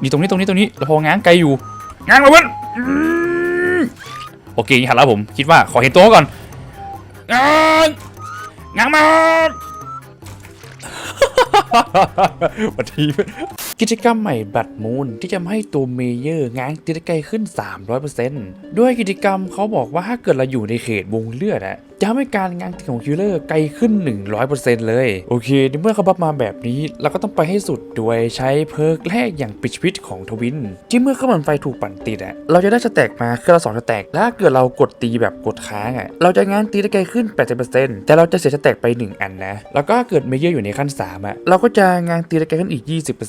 อยู่ตรงนี้ตรงนี้ตรงนี้เราพอง้างไกลอยู่ง้างมาเพื่อนโอเคหันแล้วผมคิดว่าขอเห็นตัวก่อนง้างง้างมาวันทีกิจกรรมใหม่บัตรมูลที่จะให้ตัวเมเยอร์ง้างตีได้ไกลขึ้น 300%ด้วยกิจกรรมเขาบอกว่าถ้าเกิดเราอยู่ในเขตวงเลือดอะ จะทำให้การงางตีของคิลเลอร์ไกลขึ้น 100%เลย โอเคในเมื่อเขาบัฟมาแบบนี้ เราก็ต้องไปให้สุดโดยใช้เพิร์กแรกอย่างปิดชีวิตของทวินที่เมื่อเครื่องปั่นไฟถูกปั่นติดอะเราจะได้สแต็กมาเครื่องละสองสแต็กและถ้าเกิดเรากดตีแบบกดค้างอะเราจะง้างตีได้ไกลขึ้น 80%แต่เราจะเสียสแต็กไป 1 อันนะ แล้วก็เกิดเมเยอร์อยู่ในขั้น3อะเราก็จะง้างตีได้ไกลขึ้นอีก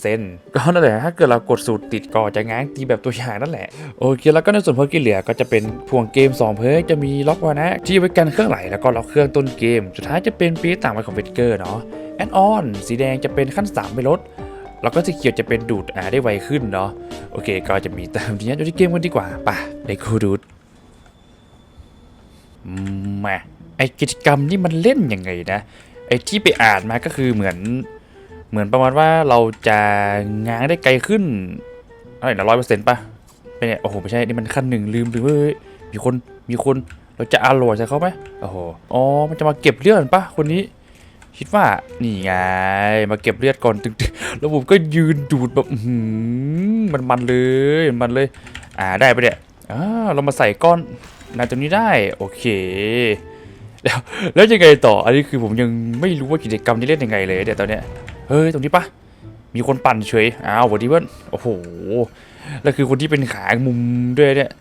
20%ก็นั่นแหละถ้าเกิดเรากดสูตรติดก็จะง้างตีแบบตัวอย่างนั่นแหละโอเคแล้วก็ในส่วนเพิร์กที่เหลือก็จะเป็นพวงเกม 2 เพิร์กจะมีล็อกวานะที่ไว้กันเครื่องไหลแล้วก็ล็อกเครื่องต้นเกม สุดท้ายจะเป็นปีต่างไปของเวทเกอร์เนาะแอนออนสีแดงจะเป็นขั้น 3 ไปลดแล้วก็สีเขียวจะเป็นดูดอาได้ไวขึ้นเนาะโอเค ก็จะมีตามทีนี้ดูที่เกมกันดีกว่าป่ะไปคูดูดมาไอกิจกรรมนี่มันเล่นยังไงนะ ไอที่ไปอ่านมาก็คือเหมือน เหมือนประมาณว่าเราจะง้างได้ไกลขึ้นอะไรนะร้อยเปอร์เซ็นต์ป่ะไม่เนี่ยโอ้โหไม่ใช่นี่มันขั้นหนึ่งลืมลืมเว้ยมีคนมีคน เราจะอร่อยใส่เขาไหมโอ้โหอ๋อมันจะมาเก็บเลือดป่ะคนนี้คิดว่านี่ไงมาเก็บเลือดก่อนตึงๆแล้วผมก็ยืนดูดแบบอื้อหืมมันมันๆเลยมันเลย อ่าได้ปะเนี่ยอ่าเรามาใส่ก้อนนาตรงนี้ได้โอเค แล้วแล้วยังไงต่ออันนี้คือผมยังไม่รู้ว่ากิจกรรมนี้เล่นยังไงเลยเดี๋ยวตอนเนี้ยเฮ้ยตรงนี้ปะมีคนปั่นเฉยอ้าวสวัสดีเพื่อนโอ้โหแล้วคือคนที่เป็นขามุมด้วยเนี่ย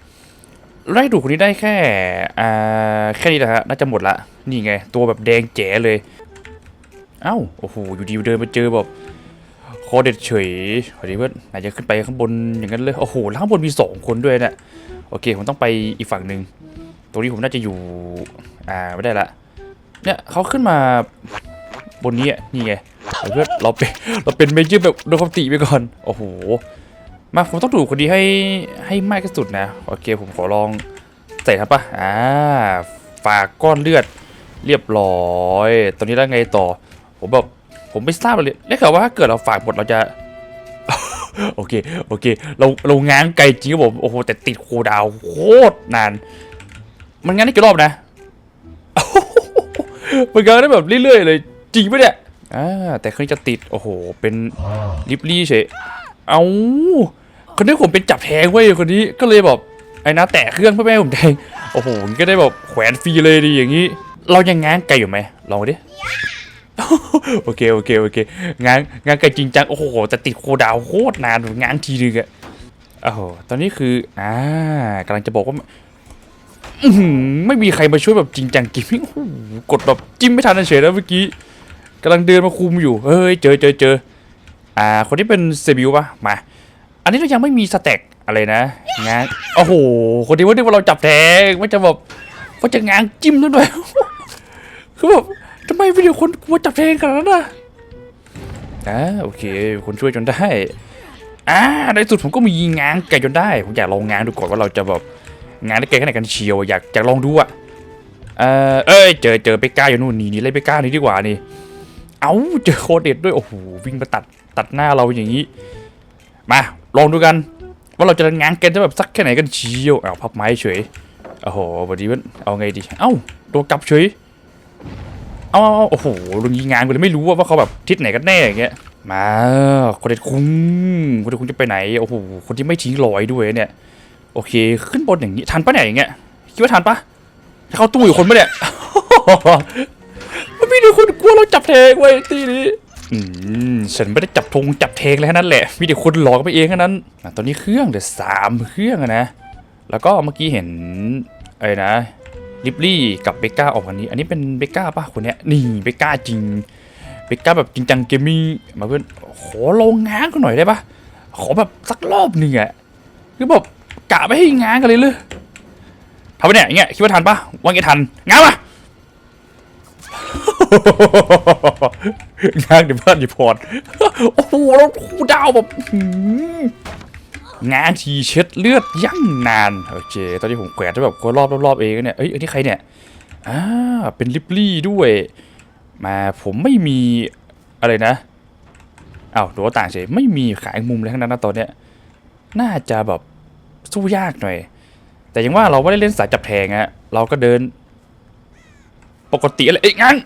ไล่ดูคนนี้ได้แค่อ่าแค่นี้แหละฮะน่าจะหมดละ นี่ไง ตัวแบบแดงแจ๋เลย เอ้า โอ้โห อยู่ดีเดินมาเจอแบบคอเด็ดเฉยสวัสดีเพื่อนไหนจะขึ้นไปข้างบนอย่างนั้นเลย โอ้โหข้างบนมีสองคนด้วยเนี่ยโอเค ผมต้องไปอีกฝั่งหนึ่งตรงนี้ผมน่าจะอยู่ อ่า ไม่ได้ละ เนี่ยเขาขึ้นมาบนนี้อะนี่ไงเอาเพื่อนเราเป็นเราเป็นเมเจอร์แบบโดยความติไปก่อน โอ้โห มาผมต้องดูคนนี้ให้ให้มากที่สุดนะ โอเคผมขอลองใส่ครับปะอ่าฝากก้อนเลือดเรียบร้อย ตอนนี้แล้วไงต่อ ผมแบบผมไม่ทราบเลยได้ข่าวว่าถ้าเกิดเราฝากหมดเราจะ โอเค โอเค เราเราง้างไกลจริงครับผม โอ้โห แต่ติดโคดาวโคตรนาน มันง้างได้กี่รอบนะ มันง้างได้แบบเรื่อยๆเลย จริงปะเนี่ย อ่า แต่ครั้งนี้จะติด โอ้โห เป็นลิปลี่เฉย เอา คนนี้ผมเป็นจับแทงเว้ยคนนี้ก็เลยแบบไอ้นะแตะเครื่องเพื่อไม่ให้ผมแทงโอ้โหก็ได้แบบแขวนฟรีเลยดีอย่างนี้ เรายังง้างไกลอยู่ไหมลองดิโอเคโอเคโอเคง้างง้างไกลจริงจังโอ้โหแต่ติดโคดาวโคตรนานง้างทีนึงอะโอ้โหตอนนี้คืออ่ากำลังจะบอกว่าไม่มีใครมาช่วยแบบจริงจังกิมมิ่งโอ้โหกดแบบจิ้มไม่ทันเฉยแล้วเมื่อกี้กำลังเดินมาคุมอยู่ เฮ้ยเจอเจอเจออ่า คนที่เป็นเซบิวปะมา อันนี้เรายังไม่มีสเต็กอะไรนะงางโอ้โหคนที่ว่าที่ว่าเราจับแทงไม่จะแบบว่าจะงางจิ้มนั่นด้วยคือแบบทำไมวิดีโอคนกลัวจับแทงขนาดนั้นน่ะอ่าโอเค คนช่วยจนได้อ่าในสุดผมก็มีงางไก่จนได้ ผมอยากลองงางดูก่อนว่าเราจะแบบงางได้ไกลแค่ไหนกันเชียวอยากอยากลองดูอะเออเอ้ยเจอเจอเบก้าอยู่นู่นนี่นี่เลยเบก้านี่ดีกว่านี่ เอ้าเจอโคเด็ดด้วยโอ้โหวิ่งมาตัดตัดหน้าเราอย่างนี้ มา ลองดูกัน ว่าเราจะง้างกันจะแบบสักแค่ไหนกันเชียวเอาพับไม้เฉยโอ้โหวันนี้มันเอาไงดีเอ้าโดนกลับเฉยเอาเอาโอ้โหลุงยิงงานกูเลยไม่รู้ว่าเขาแบบทิศไหนกันแน่อย่างเงี้ยมาคนเด็ดคุ้งคนเด็ดคุ้งจะไปไหนโอ้โหคนที่ไม่ทิ้งรอยด้วยเนี่ย โอเค ขึ้นบนอย่างนี้ทันปะเนี่ยอย่างเงี้ยคิดว่าทันปะจะเข้าตู้อยู่คนปะเนี่ยมันมีคนกลัวเราจับแทงไว้ทีนี้ ฉันไม่ได้จับธงจับแทงเลยแค่นั้นแหละมีแต่คนหลอกไปเองแค่นั้นตอนนี้เครื่องเดี๋ยวสามเครื่องนะแล้วก็เมื่อกี้เห็นไอะไรนะลิปลี่กับเบก้าออกวันนี้ อันนี้เป็นเบก้าป่ะคนเนี้ยนี่เบก้าจริงเบก้าแบบจริงจังเกมมิ่มาเพื่อนขอลองง้างกันหน่อยได้ปะขอแบบสักรอบหนึ่งอะคือแบบกะไม่ให้ง้างกันเลยเลยทำไปเนี่ยอย่างเงี้ยคิดว่าทันปะว่าไงทันง้างปะ งางเดี๋ยวเพื่อนอย่าพอดโอ้โหแล้วคูดาวแบบงานทีเช็ดเลือดยั่งนาน โอเค ตอนนี้ผมแขวนได้แบบคนรอบรอบเองเนี่ย เอ้ยอันนี้ใครเนี่ย อ่า เป็นลิปลี่ด้วย มาผมไม่มีอะไรนะอ้าวดูว่าต่างเฉยไม่มีขายมุมเลยทั้งนั้นนะตอนเนี้ย น่าจะแบบสู้ยากหน่อย แต่ยังว่าเราไม่ได้เล่นสายจับแทงอะเราก็เดิน ปกติอะไรเอ้ยงั้น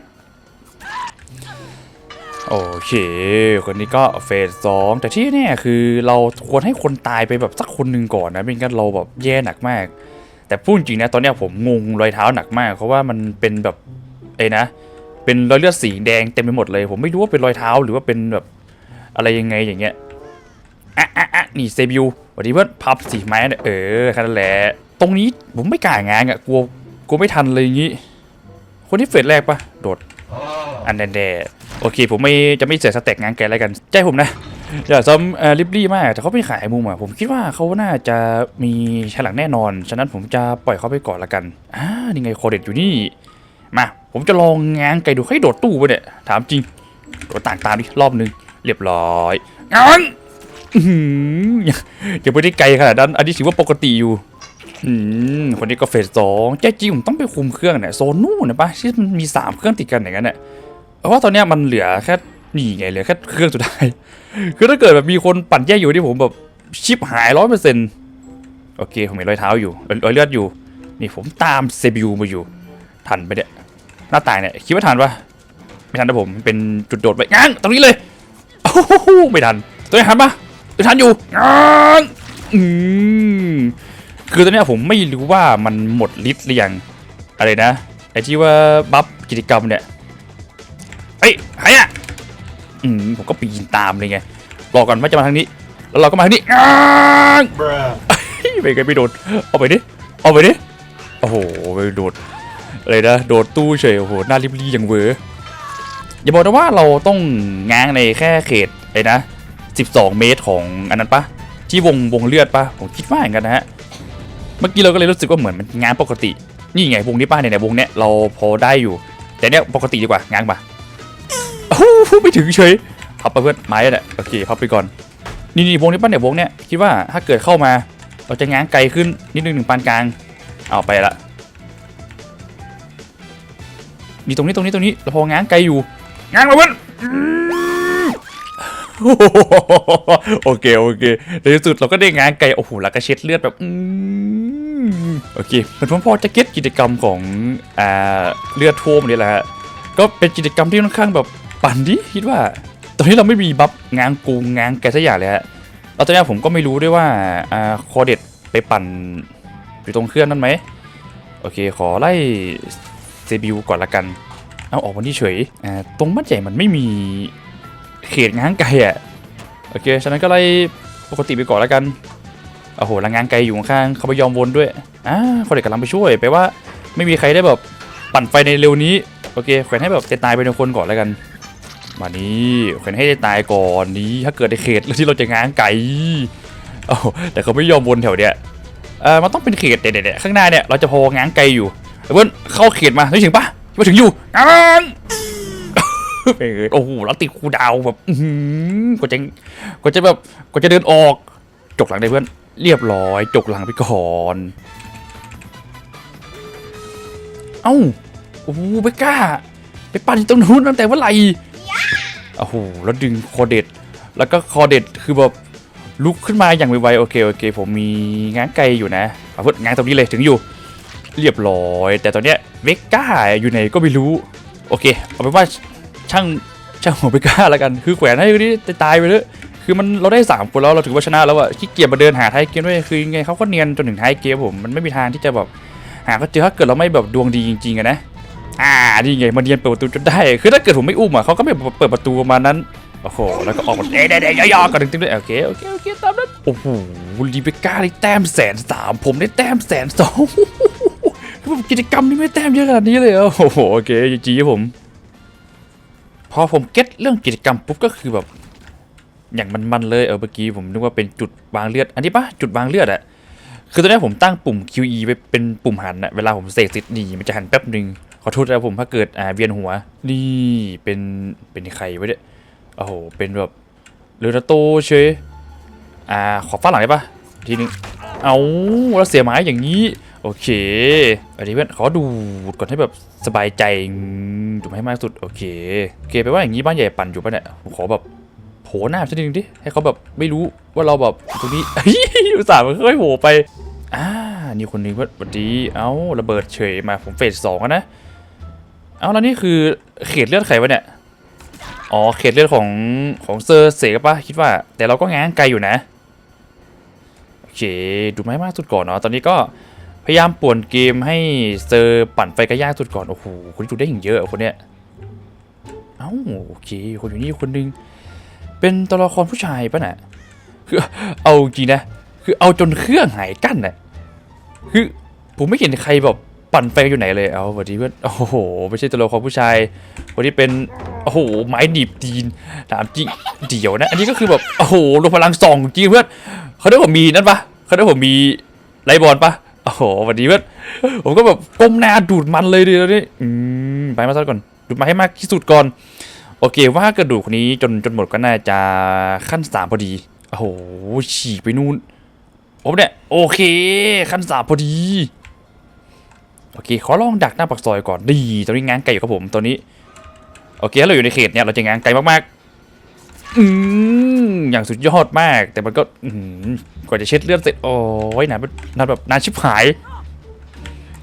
โอเค คนนี้ก็เฟสสองแต่ที่แน่คือเราควรให้คนตายไปแบบสักคนหนึ่งก่อนนะไม่งั้นเราแบบแย่หนักมาก แต่พูดจริงนะตอนเนี้ยผมงงรอยเท้าหนักมาก เพราะว่ามันเป็นแบบเอ้นะ เป็นรอยเลือดสีแดงเต็มไปหมดเลย ผมไม่รู้ว่าเป็นรอยเท้าหรือว่าเป็นแบบอะไรยังไงอย่างเงี้ยอะอะอะนี่เซบิวสวัสดีเพื่อนพับสีไม้เนี่ยเออแค่นั้นแหละตรงนี้ผมไม่กล้างานอะกลัวกลัวไม่ทันเลยอย่างงี้ คนที่เฟสแรกปะโดดอันแน่ๆ โอเค ผมไม่จะไม่เสียสเต็กงานแกแล้วกัน ใจผมนะอย่าซ้ำลิบลี่มากแต่เขาไปขายมุมอะผมคิดว่าเขาน่าจะมีฉลากแน่นอน ฉะนั้นผมจะปล่อยเขาไปก่อนละกันอ่านี่ไงโคเด็ดอยู่นี่ มาผมจะลองงานไก่ดูให้โดดตู้ไปเนี่ยถามจริงโดดต่างตามดิรอบหนึ่งเรียบร้อยงานอยังยังไม่ได้ไกลขนาดนั้นอันนี้ถือว่าปกติอยู่คนนี้ก็เฟสสองแจ้จริงผมต้องไปคุมเครื่องเนี่ยโซนนู่นนะปะที่มันมีสามเครื่องติดกันอย่างนั้นเนี่ย เพราะว่าตอนเนี้ยมันเหลือแค่นี่ไงเหลือแค่เครื่องสุดท้าย คือถ้าเกิดแบบมีคนปั่นแยกอยู่ที่ผมแบบชิปหายร้อยเปอร์เซ็นต์โอเค ผมเห็นรอยเท้าอยู่รอยเลือดอยู่ นี่ผมตามเซบิวมาอยู่ ทันไปเนี่ยหน้าต่างเนี่ย คิดว่าทันปะไม่ทันนะผมเป็นจุดโดดไปง้างตรงนี้เลยโอ้โหไม่ทัน ตัวนี้ทันปะตัวทันอยู่ง้างอืมคือตอนนี้ผมไม่รู้ว่ามันหมดฤทธิ์หรือยังอะไรนะไอที่ว่าบัฟกิจกรรมเนี่ย ฮ้ยใครอะอืมผมก็ปีนตามเลยไงรอก่อนว่าจะมาทางนี้ แล้วเราก็มาทางนี้อ้าง Bruh. ไปไงไม่โดนเอาไปดิเอาไปดิโอ้โหไปโดดอะไรนะโดดตู้เฉยโอ้โหหน้าริบลี่อย่างเวอร์อย่าบอกนะว่าเราต้องง้างในแค่เขตไอ้นะ 12 เมตรของอันนั้นปะที่วงวงเลือดปะผมคิดว่าอย่างนั้นนะฮะเมื่อกี้เราก็เลยรู้สึกว่าเหมือนมันง้างปกติ นี่ไงวงนี้ป้าเนี่ยเนี่ยวงเนี้ยเราพอได้อยู่ แต่เนี้ยปกติดีกว่าง้างปะโอ้โหไม่ถึงเฉยพับไปเพื่อนไม้เนี่ยโอเคพับไปก่อนนี่นี่วงนี้ป้าเนี่ยวงเนี้ยคิดว่าถ้าเกิดเข้ามา เราจะง้างไกลขึ้นนิดนึงหนึ่งปานกลาง เอาไปละมีตรงนี้ตรงนี้ตรงนี้เราพอง้างไกลอยู่ ง้างมาเพื่อนโอเคโอเคในที่สุดเราก็ได้ง้างไกลโอ้โหแล้วก็เช็ดเลือดแบบอืโอเคเหมือนผมพอจะเก็ตกิจกรรมของอ่าเลือดท่วมนี่แหละก็เป็นกิจกรรมที่ค่อนข้างแบบ ปั่นดิคิดว่า ตอนนี้เราไม่มีบัฟง้างกูง้างแกสักอย่างเลยฮะแล้วตอนนี้ผมก็ไม่รู้ด้วยว่าอ่าคอเด็ดไปปั่นอยู่ตรงเครื่องนั้นไหมโอเค ขอไล่เซบิวก่อนละกัน เอาออกมาที่เฉยอ่าตรงบ้านใหญ่มันไม่มีเขตง้างไกลอะโอเคฉะนั้นก็ไล่ปกติไปก่อนละกันโอ้โหแล้วง้างไกลอยู่ข้างเขาไม่ยอมวนด้วยอ่าคอเด็ดกำลังไปช่วยแปลว่าไม่มีใครได้แบบปั่นไฟในเร็วนี้ โอเคแขวนให้แบบเตายไปหนึ่งคนก่อนแล้วกัน มานี้แขวนให้ตายก่อนนี้ถ้าเกิดในเขตแล้วที่เราจะง้างไก่โอ้แต่เขาไม่ยอมวนแถวเนี้ยเออมันต้องเป็นเขตเด็ดๆข้างหน้าเนี่ยเราจะพอง้างไก่อยู่เพื่อนเข้าเขตมาไม่ถึงปะมาถึงอยู่ง้างเออโอ้โหแล้วติดคูดาวแบบอื้อหือกว่าจะกว่าจะแบบกว่าจะเดินออกจกหลังได้เพื่อนเรียบร้อยจกหลังไปก่อนเอ้าโอ้โหไปกล้าไปปั่นตรงนู้นตั้งแต่เมื่อไหร่ โอ้โหแล้วดึงคอเด็ด แล้วก็คอเด็ดคือแบบลุกขึ้นมาอย่างไวๆโอเคโอเค ผมมีง้างไกลอยู่นะเอาเพื่อนง้างตรงนี้เลยถึงอยู่ เรียบร้อย แต่ตอนเนี้ยเวก้าอยู่ไหนก็ไม่รู้ โอเค เอาเป็นว่าช่างช่างหัวเวก้าแล้วกัน คือแขวนให้คนนี้ตายไปเลยคือมันเราได้สามคนแล้วเราถือว่าชนะแล้วอะขี้เกียจมาเดินหาท้ายเกมด้วยคือยังไงเขาก็เนียนจนถึงท้ายเกมผมมันไม่มีทางที่จะแบบหาก็เจอถ้าเกิดเราไม่แบบดวงดีจริงๆอะนะ อ่านี่ไงมันเรียนเปิดประตูจนได้ คือถ้าเกิดผมไม่อุ้มอะเขาก็ไม่เปิดประตูประมาณนั้น โอ้โห แล้วก็ออกมาเด้เด้เด้ย่อๆกันดึงๆด้วยโอเคโอเคโอเคตามนั้น โอ้โหลีเบก้าได้แต้มแสนสามผมได้แต้มแสนสองคือแบบกิจกรรมนี้ไม่แต้มเยอะขนาดนี้เลยอโอ้โหโอเคจีๆผมพอผมเก็ตเรื่องกิจกรรมปุ๊บก็คือแบบ อย่างมันๆเลยเออเมื่อกี้ผมนึกว่าเป็นจุดวางเลือด อันนี้ปะจุดวางเลือดอะคือตอนนี้ผมตั้งปุ่ม QE ไปเป็นปุ่มหันอะเวลาผมเสกสิทธิ์หนีมันจะหันแป๊บหนึ่ง ขอโทษนะผมถ้าเกิดอ่าเวียนหัว นี่เป็นเป็นใครไว้เนี่ยโอ้โหเป็นแบบเรือโตเชยอ่าขอฟ้าหลังได้ปะทีนึงเอาแล้วเสียไม้อย่างนี้ โอเคอันนี้เพื่อนขอดูก่อนให้แบบสบายใจอืมให้มากสุดโอเคโอเคแปว่าอย่างนี้บ้านใหญ่ปั่นอยู่ปะเนี่ยผมขอแบบโผล่หน้าสักนิดนึงดิให้เขาแบบไม่รู้ว่าเราแบบตรงนี้อุตส่าห์มันค่อยโผล่ไปอ่านี่คนนี้ว่าวันดีเอ้าระเบิดเฉยมาผมเฟสสองนะ เอ้าแล้วนี่คือเขตเลือดใครวะเนี่ย อ๋อ เขตเลือดของของเซอร์เสกปะคิดว่า แต่เราก็ง้างไกลอยู่นะ โอเค ดูไม้มากสุดก่อนเนาะ ตอนนี้ก็พยายามป่วนเกมให้เซอร์ปั่นไฟกระยากสุดก่อน โอ้โห คนดูได้อย่างเยอะคนเนี้ย เอ้าโอเค คนอยู่นี่คนนึง เป็นตัวละครผู้ชายปะน่ะคือเอาจริงนะ คือเอาจนเครื่องหายกั้นน่ะคือผมไม่เห็นใครแบบ ปั่นไฟอยู่ไหนเลยเอาวันนี้เพื่อนโอ้โหไม่ใช่ตัวละครผู้ชายคนที่เป็นโอ้โหไม้หนีบตีนถามจริงเดี๋ยวนะ อันนี้ก็คือแบบโอ้โหลงพลังสองจริงเพื่อนเขาได้ผมมีนั่นปะเขาได้ผมมีไลบอลปะโอ้โหวันนี้เพื่อนผมก็แบบก้มหน้าดูดมันเลยดิแล้วนี่อืมไปมาซะก่อนดูดมาให้มากที่สุดก่อนโอเคว่ากระดูกคนนี้จนจนหมดก็น่าจะขั้นสามพอดีโอ้โหฉีกไปนู่นผมเนี่ยโอเค ขั้นสามพอดี โอเคขอลองดักหน้าปากซอยก่อนดีตอนนี้ง้างไก่อยู่ครับผมตอนนี้โอเคถ้าเราอยู่ในเขตเนี่ยเราจะง้างไก่มากๆอืมอย่างสุดยอดมาก แต่มันก็อืมกว่าจะเช็ดเลือดเสร็จโอ้ยนานนานแบบนานชิบหาย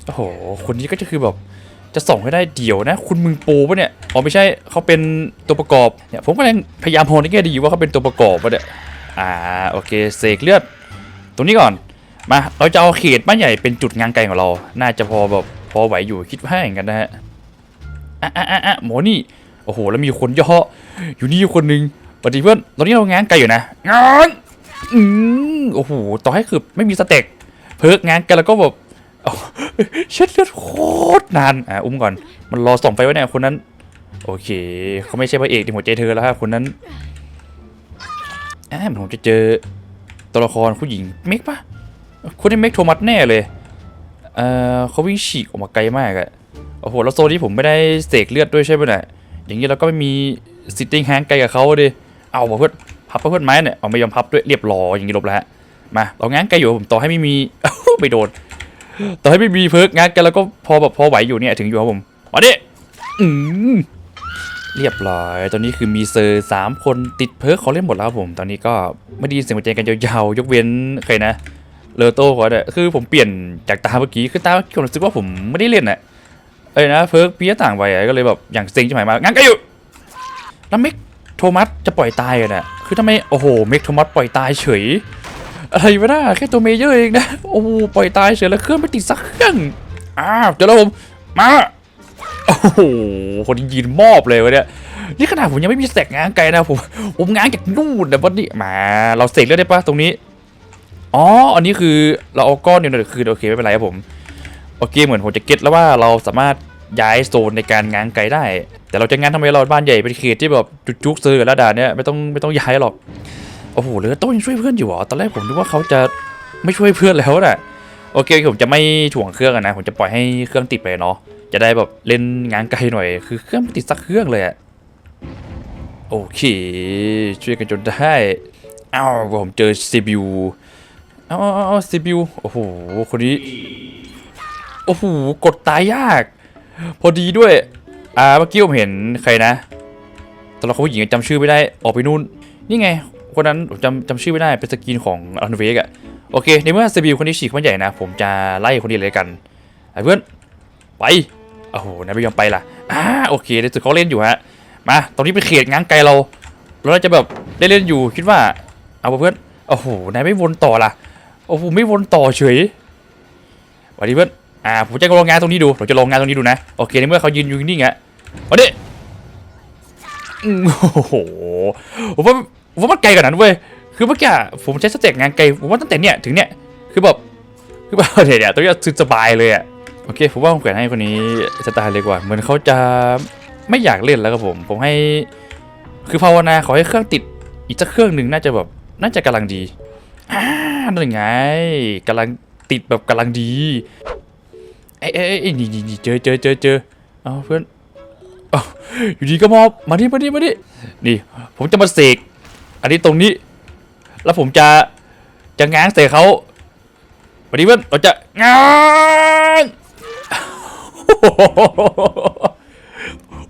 โอ้โหคนนี้ก็จะคือแบบจะส่งให้ได้เดี่ยวนะ คุณมึงโปรปะเนี่ยอ๋อไม่ใช่เขาเป็นตัวประกอบเนี่ยผมก็ยังพยายามมองในแง่ดีว่าเขาเป็นตัวประกอบปะเนี่ยอ่าโอเคเสกเลือดตรงนี้ก่อน มาเราจะเอาเขตบ้านใหญ่เป็นจุดงานไกลของเรา น่าจะพอแบบพอไหวอยู่คิดว่าอย่างกันนะฮะอะอะอะอะหมอนี่โอ้โหแล้วมีคนย่ออยู่นี่คนหนึงสวัสดีเพื่อนตอนนี้เรางานไกลอยู่นะงานอืมโอ้โหต่อให้คือไม่มีสเต็กเพิกงานกันแล้วก็แบบโอ้เช็ดเลือดโคตรนานอะอุ้มก่อนมันรอส่องไฟไว้เนี่ยคนนั้น โอเคเขาไม่ใช่พระเอกในหัวใจเธอแล้วฮะคนนั้นอ่าผมจะเจอตัวละครผู้หญิงเมกปะ คนนี้เมกโทมัสแน่เลย เออเขาวิ่งฉีกออกมาไกลมากอะโอ้โห แล้วโซนนี้ผมไม่ได้เสกเลือดด้วยใช่ไหมเนี่ยอย่างนี้เราก็ไม่มีซิตติ้งแฮงไกลกับเขาดิ เอาว่ะเพื่อนพับเพื่อนไม้เนี่ย เอาไม่ยอมพับด้วยเรียบร้อยอย่างนี้ลบแล้วฮะมา เราง้างไกลอยู่ผมต่อให้ไม่มีไม่โดน ต่อให้ไม่มีเพิร์กง้างกันแล้วก็พอแบบพอไหวอยู่เนี่ยถึงอยู่ครับผม มาดิอืมเรียบร้อย ตอนนี้คือมีเซอร์สามคนติดเพิร์กเขาเล่นหมดแล้วผม ตอนนี้ก็ไม่ได้ยินเสียงหัวใจกันยาวๆ ยกเว้นใครนะ เลอโต้ก่อนเนี่ยคือผมเปลี่ยนจากตาเมื่อกี้คือตาเมื่อกี้ผมรู้สึกว่าผมไม่ได้เล่นอะเอ้ยนะเพิร์กปียต่างไปอะก็เลยแบบอย่างเซ็งจะหมายมางั้นก็อยู่แล้วเมกโทมัสจะปล่อยตายอะเนี่ยคือทำไมโอ้โหเมกโทมัสปล่อยตายเฉยอะไรวะน่าแค่ตัวเมเยอร์เองนะโอ้โหปล่อยตายเฉยแล้วเครื่องไม่ติดสักเครื่องอ้าวเจอแล้วผมมาโอ้โหคนยืนมอบเลยวะเนี่ยนี่ขนาดผมยังไม่มีแสกง้างไกลนะผมผมง้างจากนู่นนะวันนี้มา เราเสกเลือดได้ปะตรงนี้ อ๋อ อันนี้คือเราเอาก้อนเดียวคือโอเคไม่เป็นไรครับผมโอเคเหมือนผมจะเก็ตแล้วว่าเราสามารถย้ายโซนในการง้างไกลได้ แต่เราจะง้างทำไมเราบ้านใหญ่เป็นเขตที่แบบจุกๆซื้อกันแล้วด่านเนี้ยไม่ต้องไม่ต้องย้ายหรอกโอ้โหเหลือโต้ยังช่วยเพื่อนอยู่เหรอตอนแรกผมนึกว่าเขาจะไม่ช่วยเพื่อนแล้วน่ะโอเคผมจะไม่ถ่วงเครื่องนะผมจะปล่อยให้เครื่องติดไปเนาะจะได้แบบเล่นง้านไกลหน่อย คือเครื่องติดสักเครื่องเลยอะโอเคช่วยกันจนได้อ้าวผมเจอซีบิว เอาเอาเอาซีบิวโอ้โหคนนี้โอ้โหกดตายยาก พอดีด้วย อ่าเมื่อกี้ผมเห็นใครนะตัวละครผู้หญิงจำชื่อไม่ได้ออกไปนู่น นี่ไงคนนั้นผมจำจำชื่อไม่ได้เป็นสกินของอันเวกอะโอเคในเมื่อซีบิวคนนี้ฉีกมันใหญ่นะ ผมจะไล่คนนี้เลยกันไอ้เพื่อนไปโอ้โหนายไม่ยอมไปล่ะอ่าโอเคในสุดเขาเล่นอยู่ฮะมาตรงนี้เป็นเขตง้างไกลเราเราจะแบบได้เล่นอยู่คิดว่า เอาเพื่อนโอ้โหนายไม่วนต่อล่ะ อ้โหไม่วนต่อเฉยสวัสดีเพื่อนอ่าผมจะลองงานตรงนี้ดูผมจะลองงานตรงนี้ดูนะโอเคในเมื่อเขายืนอยู่นิ่งๆอะมาดิอืมโอ้โหผมว่าผมว่ามันไกลกว่านั้นเว้ยคือเมื่อกี้ผมใช้สเต็กงานไกลผมว่าตั้งแต่เนี้ยถึงเนี้ยคือแบบคือแบบเดี๋ยวเนี่ยตรงเนี้ยคือสบายเลยอะโอเคผมว่าผมเกิดให้คนนี้สไตล์เลยกว่า เหมือนเขาจะไม่อยากเล่นแล้วครับผม ผมให้ คือภาวนาขอให้เครื่องติดอีกสักเครื่องหนึ่งน่าจะแบบน่าจะกำลังดี อ่านั่นไงกำลังติดแบบกำลังดีเอ้ยเอ้ยนี่นี่เจอเจอเจอเจอเอาเพื่อนอยู่ดีก็มอบมาดิมาดิมาดินี่ ผมจะมาเสกอันนี้ตรงนี้ แล้วผมจะจะง้างใส่เขามาดิเพื่อนเราจะง้าง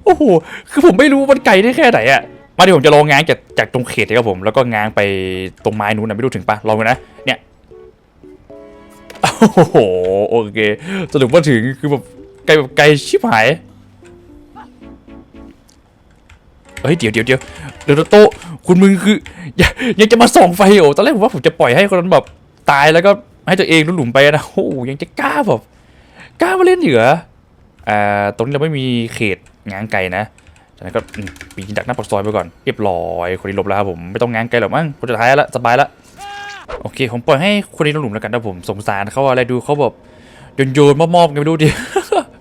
โอ้โห คือผมไม่รู้มันไกลได้แค่ไหนอะ มาดิผมจะลองง้างจากจากตรงเขตเลยครับผม แล้วก็ง้างไปตรงไม้นู้นนะไม่รู้ถึงปะลองดูนะ เนี่ย โอ้โห โอเค สรุปว่าถึงคือแบบไกลแบบไกลชิบหายเฮ้ยเดี๋ยวเดี๋ยวเดี๋ยวเดี๋ยวโตคุณมึงคือยังยังจะมาส่องไฟโอ้ตอนแรกผมว่าผมจะปล่อยให้คนนั้นแบบตายแล้วก็ให้ตัวเองหลุมไปนะโอ้ยังจะกล้าแบบกล้ามาเล่นเหรออ่าตรงนี้เราไม่มีเขตง้างไกลนะ จากนั้นก็ปีนจากหน้าปากซอยไปก่อนเรียบร้อยคนนี้หลบแล้วครับผมไม่ต้องงางไกลหรอกมั้งคนสุดท้ายแล้วสบายแล้วโอเค ผมปล่อยให้คนนี้ลงหลุมแล้วกันนะผมสงสารเขาอะไรดูเขาแบบโยนโยนๆมอบๆกันไม่รู้ดิ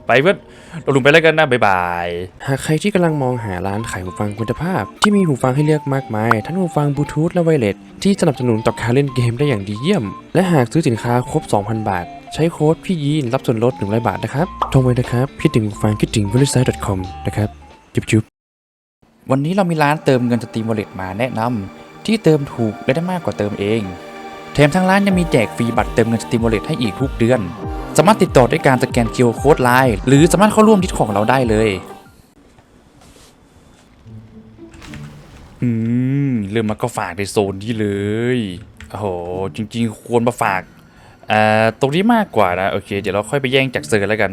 ไปเพื่อนลงหลุมไปแล้วกันนะบ๊ายบายหากใครที่กำลังมองหาร้านขายหูฟังคุณภาพ ที่มีหูฟังให้เลือกมากมาย ทั้งหูฟังบลูทูธและไวเลสที่สนับสนุนต่อการเล่นเกมได้อย่างดีเยี่ยม และหากซื้อสินค้าครบ 2,000 บาท ใช้โค้ดพี่ยีนรับส่วนลด100บาทนะครับโทรไว้นะครับ คิดถึงหูฟังคิดถึงบริษัท .com นะครับ จุ๊บจุบวันนี้เรามีร้านเติมเงินสตรีมวอลเล็ตมาแนะนำที่เติมถูกและได้มากกว่าเติมเอง แถมทางร้านยังมีแจกฟรีบัตรเติมเงินสตรีมวอลเล็ตให้อีกทุกเดือน สามารถติดต่อด้วยการสแกน QR Code ไลน์หรือสามารถเข้าร่วมดิสของเราได้เลยอืมเริ่มมาก็ฝากในโซนนี้เลยโอ้โหจริง ๆ ควรมาฝากอ่าตรงนี้มากกว่านะโอเค เดี๋ยวเราค่อยไปแย่งจากเซอร์แล้วกัน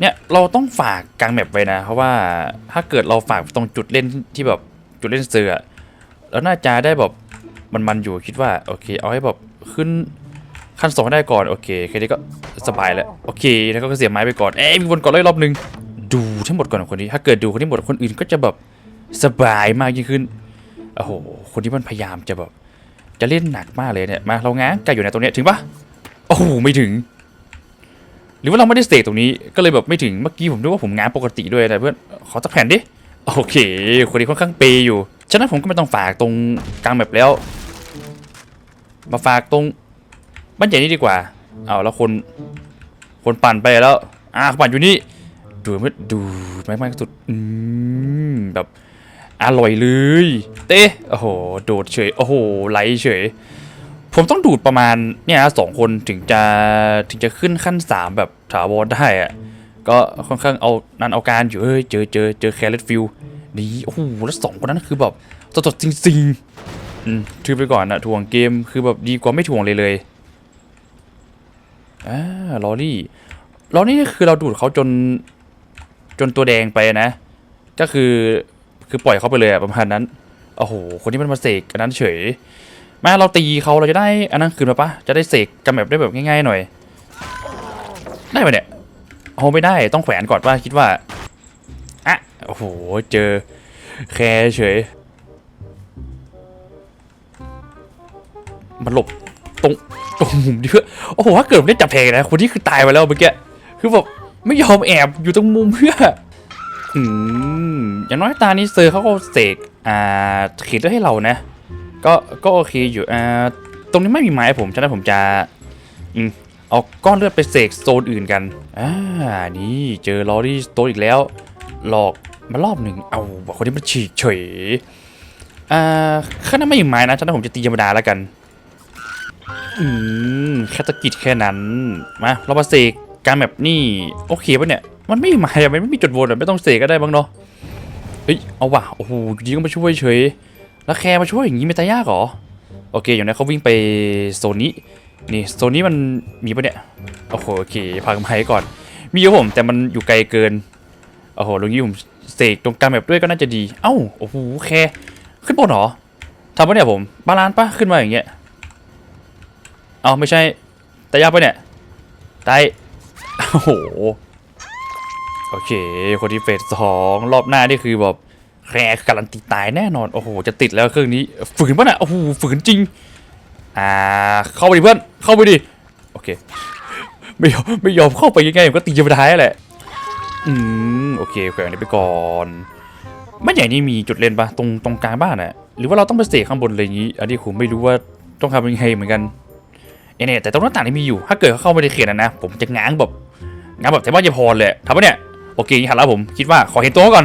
เนี่ยเราต้องฝากกลางแมปไว้นะ เพราะว่าถ้าเกิดเราฝากตรงจุดเล่นที่แบบจุดเล่นเซอร์อแล้วน่าจะได้แบบมันๆอยู่คิดว่าโอเค เอาให้แบบขึ้นขั้นสองได้ก่อนโอเคแค่นี้ก็สบายแล้วโอเค แล้วก็เสียไม้ไปก่อนเอ้ยมีคนก่อนเลยรอบหนึงดูทั้งหมดก่อนคนนี้ ถ้าเกิดดูคนที่หมดคนอื่นก็จะแบบสบายมากยิ่งขึ้นโอ้โหคนที่มันพยายามจะแบบจะเล่นหนักมากเลยเนี่ยมาเราง้างไกลอยู่ในตรงเนี้ยถึงปะโอ้โหไม่ถึง หรือว่าเราไม่ได้เสกตรงนี้ก็เลยแบบไม่ถึงเมื่อกี้ผมนึกว่าผมงางปกติด้วยนะเพื่อนขอสักแผ่นดิโอเคคนนี้ค่อนข้างเปย์อยู่ ฉะนั้นผมก็ไม่ต้องฝากตรงกลางแบบแล้ว มาฝากตรงบ้านใหญ่นี่ดีกว่าเอาแล้วคนคนปั่นไปแล้วอ่าปั่นอยู่นี่ดูไม่ดูไม่มากสุดอืมแบบอร่อยเลย เต้โอ้โห โดดเฉย โอ้โห ไหลเฉย ผมต้องดูดประมาณเนี่ยสองคนถึงจะถึงจะขึ้นขั้นสามแบบถาวรได้อะก็ค่อนข้างเอานันเอาการอยู่เฮ้ยเจอเจอเจอแคลร์ฟิลนี่โอ้โหแล้วสองคนนั้นคือแบบสดๆจริงๆอืมถือไปก่อนนะถ่วงเกมคือแบบดีกว่าไม่ถ่วงเลยเลยอ่าลอรี่ลอรี่คือเราดูดเขาจนจนตัวแดงไปนะ ก็คือคือปล่อยเขาไปเลยอะประมาณนั้นโอ้โหคนที่มันมาเสกอันนั้นเฉย มาเราตีเขาเราจะได้อันนั้นคืนมาปะจะได้เสกกันแบบได้แบบง่ายๆหน่อย ได้ปะเนี่ยเอไม่ได้ต้องแขวนก่อนว่าคิดว่าอะโอ้โหเจอแคร์เฉยมันหลบตรงตรงมุมนี้เพื่อโอ้โหถ้าเกิดได้จับแทงนะคนที่คือตายไปแล้วเมื่อกี้คือแบบไม่ยอมแอบอยู่ตรงมุมเพื่ออืมอย่างน้อยตานี้เซอร์เขาก็เสกอ่าขีดไว้ให้เรานะ ก็ก็โอเคอยู่อ่าตรงนี้ไม่มีไม้ผมฉะนั้นผมจะอืมเอาก้อนเลือดไปเสกโซนอื่นกันอ่านี่เจอลอรี่สโตนอีกแล้ว หลอกมารอบหนึ่งเอาคนที่มันฉีกเฉยอ่าข้างหน้าไม่มีไม้นะฉะนั้นผมจะตีธรรมดาแล้วกันอืมแค่ตะกิดแค่นั้นมาเรามาเสกการแบบนี่โอเคปะเนี่ยมันไม่มีไม้อะมันไม่มีจุดวนไม่ต้องเสกก็ได้บ้างเนาะเฮ้ยเอาว่ะโอ้โหยู่ดีก็มาช่วยเฉย แล้วแคร์มาช่วยอย่างนี้ไม่ตายยากเหรอ โอเค อย่างนั้นเขาวิ่งไปโซนนี้ นี่โซนนี้มันมีปะเนี่ย โอ้โห โอเคพังไม้ก่อน มีอยู่ผม แต่มันอยู่ไกลเกิน โอ้โหลุงยี่ผมเสกตรงกลางแบบด้วยก็น่าจะดี เอ้า โอ้โห แคร์ขึ้นบนเหรอทำปะเนี่ยผม บาลานซ์ปะขึ้นมาอย่างเงี้ย เอาไม่ใช่ตายยากปะเนี่ย ตาย โอ้โห โอเค คนที่เฟสสองรอบหน้านี่คือแบบ แคร์การันตีตายแน่นอน โอ้โห จะติดแล้วเครื่องนี้ ฝืนปะนะโอ้โห ฝืนจริง อ่า เข้าไปดิเพื่อน เข้าไปดิ โอเค ไม่ยอมไม่ยอมเข้าไปยังไงผมก็ตีจนท้ายแหละ อืม โอเคแขวนนี้ไปก่อนบ้านใหญ่นี่มีจุดเล่นปะตรงตรงกลางบ้านอะหรือว่าเราต้องไปเสกข้างบนอะไรอย่างนี้ อันนี้ผมไม่รู้ว่าต้องทำยังไงเหมือนกันเอเนี่ยแต่ตรงหน้าต่างที่มีอยู่ ถ้าเกิดเขาเข้าไปในเขตนะนะ ผมจะง้างแบบง้างแบบแต่ว่าจะพรเลยทำปะเนี่ย โอเคหันแล้วผม คิดว่าขอเห็นตัวก่อน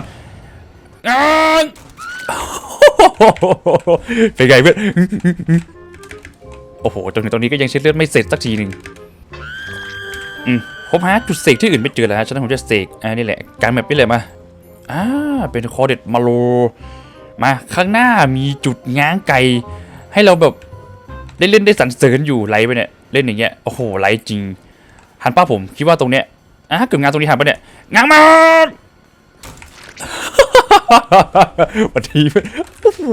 เป็นไงเพื่อนโอ้โหจนถึงตรงนี้ก็ยังเช็ดเลือดไม่เสร็จสักทีหนึ่งอืมผมหาจุดเสกที่อื่นไม่เจอแล้วฮะฉะนั้นผมจะเสกอันนี้แหละ การแบบนี้เลยมาอ่าเป็นคอเด็ดมาโล มาข้างหน้ามีจุดง้างไกให้เราแบบได้เล่นได้สันเสริญอยู่ไลไปเนี่ยเล่นอย่างเงี้ยโอ้โหไลจริงหันป้าผมคิดว่าตรงเนี้ยอะเกิดงานตรงนี้หันไปเนี่ยง้านมา วันทีโอ้โห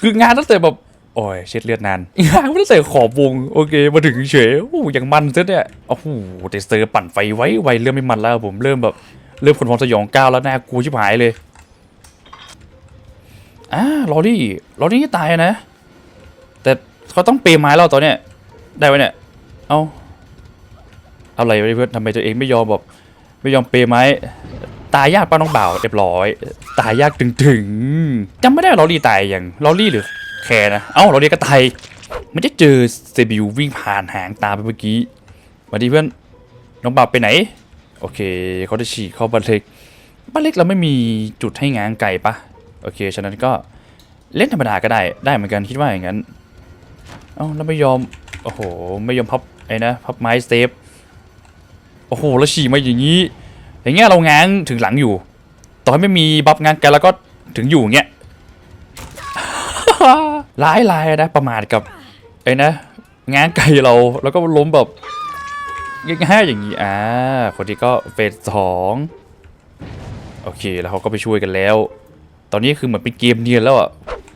คืองานตั้งแต่แบบโอ้ยเช็ดเลือดนานงานตั้งแต่ขอบวงโอเค มาถึงเฉยโอ้ย่างมันซะเนี่ยโอ้โหแต่เซอร์ปั่นไฟไว้ไวเริ่มไม่มันแล้วผมเริ่มแบบเริ่มคนพร้อมสยองก้าวแล้วน่ากลัวชิบหายเลยอ่าลอรี่ลอรี่ตายนะ แต่เขาต้องเปย์ไม้แล้วตอนเนี้ยได้ไหมเนี่ยเอาเอาอะไรไว้เพื่อนทำไมตัวเองไม่ยอมแบบไม่ยอมเปย์ไม้ ตายยากป้าน้องบ่าวเรียบร้อย ตายยากถึงถึงๆจำไม่ได้ลอรี่ตายอย่างลอรี่หรือแคร์นะ เอ้าลอรี่ก็ตายมันจะเจอเซบิววิ่งผ่านหางตาไปเมื่อกี้มาดีเพื่อนน้องบ่าวไปไหน โอเคเขาจะฉีกเข้าบ้านเล็กบ้านเล็กเราไม่มีจุดให้ง้างไก่ปะโอเค ฉะนั้นก็เล่นธรรมดาก็ได้ ได้เหมือนกันคิดว่าอย่างนั้น เอ้าแล้วไม่ยอม โอ้โห ไม่ยอมพับไอ้นะ พับไม้เซฟโอ้โห แล้วฉี่มาอย่างนี้ อย่างเงี้ยเราง้างถึงหลังอยู่ ต่อให้ไม่มีบัฟงานกันแล้วก็ถึงอยู่เงี้ยร้ายลายนะประมาทกับไอ้นะง้างไกลเราแล้วก็ล้มแบบง่ายๆอย่างนี้อ่าคนที่ก็เฟสสองโอเคแล้วเขาก็ไปช่วยกันแล้ว ตอนนี้คือเหมือนเป็นเกมเนียนแล้วอะ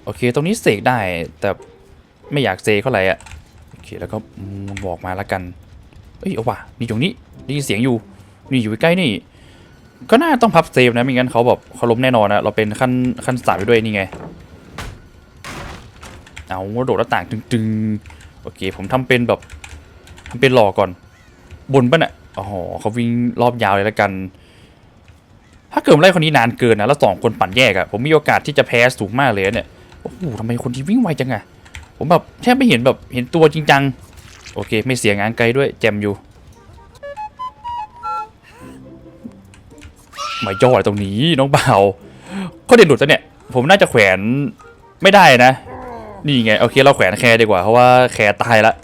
โอเค ตรงนี้เสกได้แต่ไม่อยากเซเท่าไหร่อะโอเคแล้วก็บอกมาแล้วกันเอ้ยเอาว่ะนี่ตรงนี้ได้ยินเสียงอยู่นี่อยู่ใกล้นี่ ก็น่าต้องพับเซฟนะไม่งั้นเขาแบบเขาล้มแน่นอนนะเราเป็นขั้นขั้นสามไปด้วยนี่ไง เอาโดดหน้าต่างตึงๆโอเค ผมทำเป็นแบบทำเป็นหลอกก่อน บนปะเนี่ยอ๋อเขาวิ่งรอบยาวเลยแล้วกัน ถ้าเกิดไล่คนนี้นานเกินนะแล้วสองคนปั่นแยกอะผมมีโอกาสที่จะแพ้สูงมากเลยเนี่ยโอ้โหทำไมคนที่วิ่งไวจังอะผมแบบแทบไม่เห็นแบบเห็นตัวจริงจังโอเค ไม่เสียงานไกลด้วยแจมอยู่ มาย่อตรงนี้น้องเบาเขาเด่นหลุดแล้วเนี่ย ผมน่าจะแขวนไม่ได้นะ นี่ไงโอเคเราแขวนแคร์ดีกว่าเพราะว่าแคร์ตายละ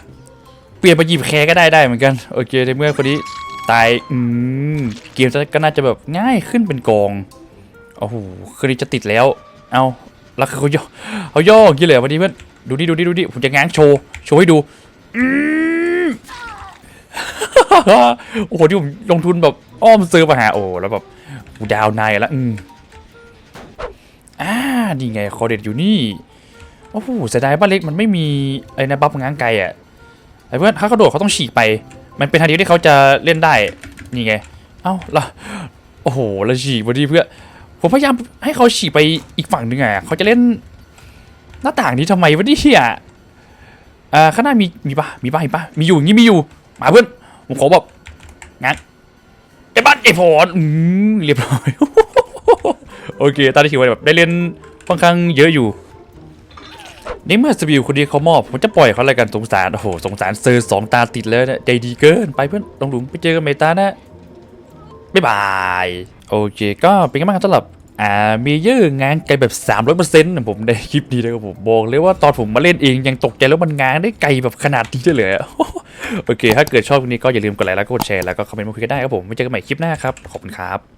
เปลี่ยนมาหยิบแคร์ก็ได้ได้เหมือนกันโอเคในเมื่อคนนี้ตายอืมเกมก็น่าจะแบบง่ายขึ้นเป็นกองโอ้โหคนนี้จะติดแล้ว เอาแล้วคือเขาย่อเขาย่ออย่างนี้เลยเหรอวันนี้เพื่อนดูดิดูดิดูดิผมจะง้างโชว์โชว์ให้ดูอืมโอ้โหที่ผมลงทุนแบบอ้อมซื้อมาหาโอ้แล้วแบบ กูดาวนายล้วอืมอ่านี่ไงคอเด็ดอยู่นี่โอ้โหเสียดายบ้านเล็กมันไม่มีไอ้นะบัฟง้างไกลอะไอ้เพื่อนถ้าเขาโดดเขาต้องฉีกไป มันเป็นทางเดียวที่เขาจะเล่นได้นี่ไง เอ้าล้วโอ้โหแล้วฉีกพอดีเพื่อผมพยายามให้เขาฉีกไปอีกฝั่งหนึ่งอะเขาจะเล่นหน้าต่างนี้ทำไมวะเนี่ยอ่าข้างหน้ามีมีปะมีปะเห็นปะมีอยู่อย่างงี้มีอยู่มาเพื่อนผมขอแบบงั้น อ้บ้านไอ้พรอืมเรียบร้อย โอเคตาที่ถือว่าแบบได้เล่นค่อนข้างเยอะอยู่ในเมื่อสบิลคนนี้เขามอบผมจะปล่อยเขาอะไรกันสงสารโอ้โหสงสารเซอร์สองตาติดเลยนะใจดีเกินไปเพื่อนลงหลุมไปเจอกันเมตานะบ๊ายบาย โอเค ก็เป็นไงบ้างครับสำหรับ อ่ามเยอร์งานไกลแบบ 300%ผมได้คลิปนี้นะครับผมบอกเลยว่าตอนผมมาเล่นเองยังตกใจแล้วมันงานได้ไกลแบบขนาดนี้ได้เลยอะโอเค ถ้าเกิดชอบคลิปนี้ก็อย่าลืมกดไลค์แล้วก็กดแชร์แล้วก็คอมเมนต์มาคุยกันได้ครับผมไว้เจอกันใหม่คลิปหน้าครับ ขอบคุณครับ